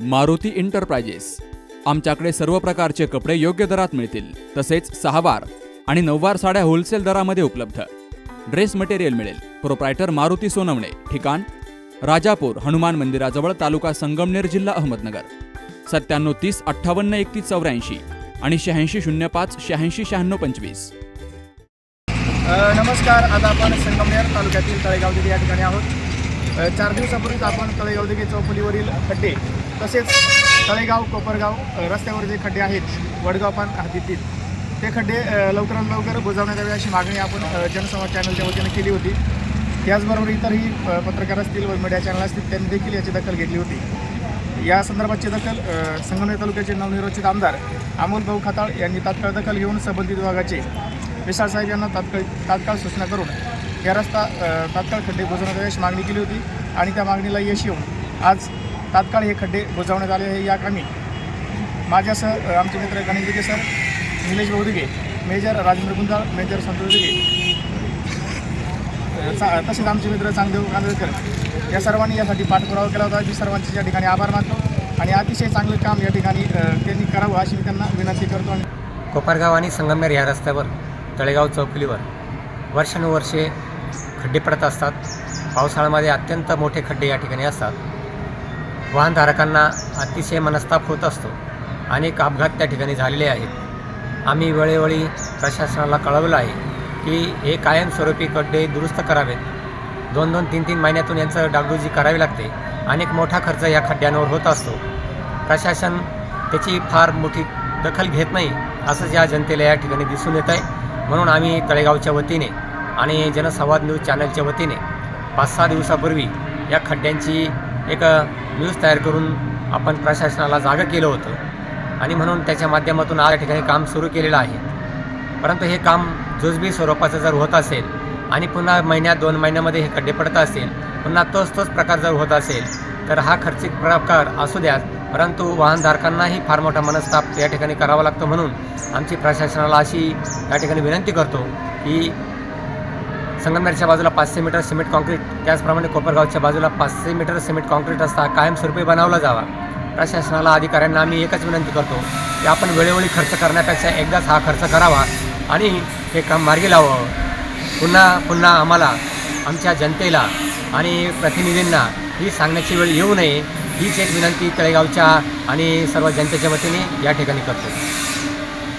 Maruti enterprises आमच्याकडे सर्व प्रकारचे कपडे योग्य दरात मिळतील. तसेच सहावार आणि नऊवार साड्या होलसेल दरामध्ये उपलब्ध. ड्रेस मटेरियल मिळेल. प्रोप्रायटर मारुती सोनवणे. ठिकाण राजापूर हनुमान मंदिराजवळ तालुका संगमनेर जिल्हा अहमदनगर. सत्त्याण्णव तीस अठ्ठावन्न एकतीस चौऱ्याऐंशी आणि शहाऐंशी शून्य पाच शहाऐंशी शहाण्णव पंचवीस. नमस्कार. आज आपण संगमनेर तालुक्यातील तळेगाव देवी या ठिकाणी आहोत. चार दिवसापूर्वीच आपण तळेगाव देवी चौफुलीवरील खड्डे तसेच तळेगाव कोपरगाव रस्त्यावर जे खड्डे आहेत वडगाव पान हद्दीतील ते खड्डे लवकरात लवकर बुजवण्यात यावे अशी मागणी आपण जनसंवाद चॅनलच्या वतीने केली होती. त्याचबरोबर इतरही पत्रकार असतील व मीडिया चॅनल असतील त्यांनी देखील याची दखल घेतली होती. या संदर्भाची दखल संगमनेर तालुक्याचे नवनिर्वाचित आमदार अमोल भाऊ खताळ यांनी तात्काळ दखल घेऊन संबंधित विभागाचे विशाल साहेब यांना तात्काळ तात्काळ सूचना करून या रस्ता तात्काळ खड्डे बुजवण्यात यावे अशी मागणी केली होती आणि त्या मागणीला यश येऊन आज तात्काळ हे खड्डे बुजवण्यात आले आहे या कामी. माझ्यासह आमचे मित्र गणेश दिगे सर निलेश भाऊ मेजर राजेंद्र गुंजाळ मेजर संतोष दिगे चा- तसेच आमचे मित्र चांगदेव कांदळकर या सर्वांनी यासाठी पाठपुरावा केला होता. मी सर्वांचे या ठिकाणी आभार मानतो आणि अतिशय चांगलं काम या ठिकाणी त्यांनी करावं अशी मी त्यांना विनंती करतो आणि कोपरगाव आणि संगमनेर या रस्त्यावर तळेगाव चौफुलीवर वर्षानुवर्षे खड्डे पडत असतात. पावसाळ्यामध्ये अत्यंत मोठे खड्डे या ठिकाणी असतात. वाहनधारकांना अतिशय मनस्ताप होत असतो. अनेक अपघात त्या ठिकाणी झालेले आहेत. आम्ही वेळोवेळी प्रशासनाला कळवलं आहे की हे कायमस्वरूपी खड्डे दुरुस्त करावेत. दोन दोन तीन तीन महिन्यातून यांचं डागडुजी करावी लागते. अनेक मोठा खर्च या खड्ड्यांवर होत असतो. प्रशासन त्याची फार मोठी दखल घेत नाही असंच या जनतेला या ठिकाणी दिसून येत आहे म्हणून आम्ही तळेगावच्या वतीने आणि जनसंवाद न्यूज चॅनलच्या वतीने पाच सहा दिवसापूर्वी या खड्ड्यांची एक न्यूज तयार करून आपण प्रशासनाला जागं केलं होतं. आणि म्हणून त्याच्या माध्यमातून आज या ठिकाणी काम सुरू केलेलं आहे. परंतु हे काम जुजबी स्वरूपाचं जर होत असेल आणि पुन्हा महिन्यात दोन महिन्यामध्ये हे खड्डे पडत असेल पुन्हा तोच तोच प्रकार जर होत असेल तर हा खर्चिक प्रकार असू द्यात. परंतु वाहनधारकांनाही फार मोठा मनस्ताप या ठिकाणी करावा लागतो म्हणून आमची प्रशासनाला अशी या ठिकाणी विनंती करतो की संगमनेरच्या बाजूला पाचशे मीटर सिमेंट कॉन्क्रीट त्याचप्रमाणे कोपरगावच्या बाजूला पाचशे मीटर सिमेंट कॉन्क्रीट असता कायमस्वरूपी बनवला जावा. प्रशासनाला अधिकाऱ्यांना आम्ही एकच विनंती करतो की आपण वेळोवेळी खर्च करण्यापेक्षा एकदाच हा खर्च करावा आणि हे काम मार्गी लावावं. पुन्हा पुन्हा आम्हाला आमच्या जनतेला आणि प्रतिनिधींना ही सांगण्याची वेळ येऊ नये हीच एक विनंती तळेगावच्या आणि सर्व जनतेच्या वतीने या ठिकाणी करतो.